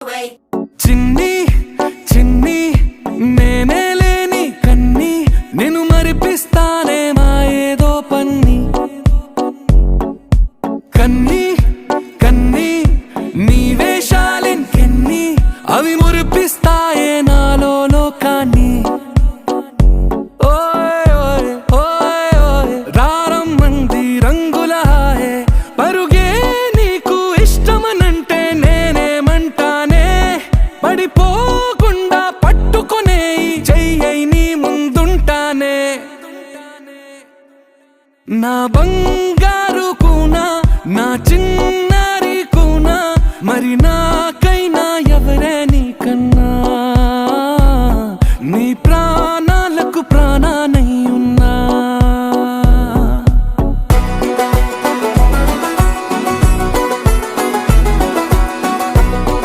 చిన్ని చిన్ని నేనే లేని కన్ని నేను మరిపిస్తానే మా ఏదో పన్ని. కన్ని కన్ని నీ వేషాలెన్కెన్ని అవి మురిపిస్తాయే నాలో లోకాన్ని. ఓయ్ పడిపోకుండా పట్టుకునే చెయ్యి నీ ముందుంటానే. నా బంగారు కూనా నా చిన్నారి కూనా మరి నాకైనా ఎవరే నీ కన్నా? నీ ప్రాణ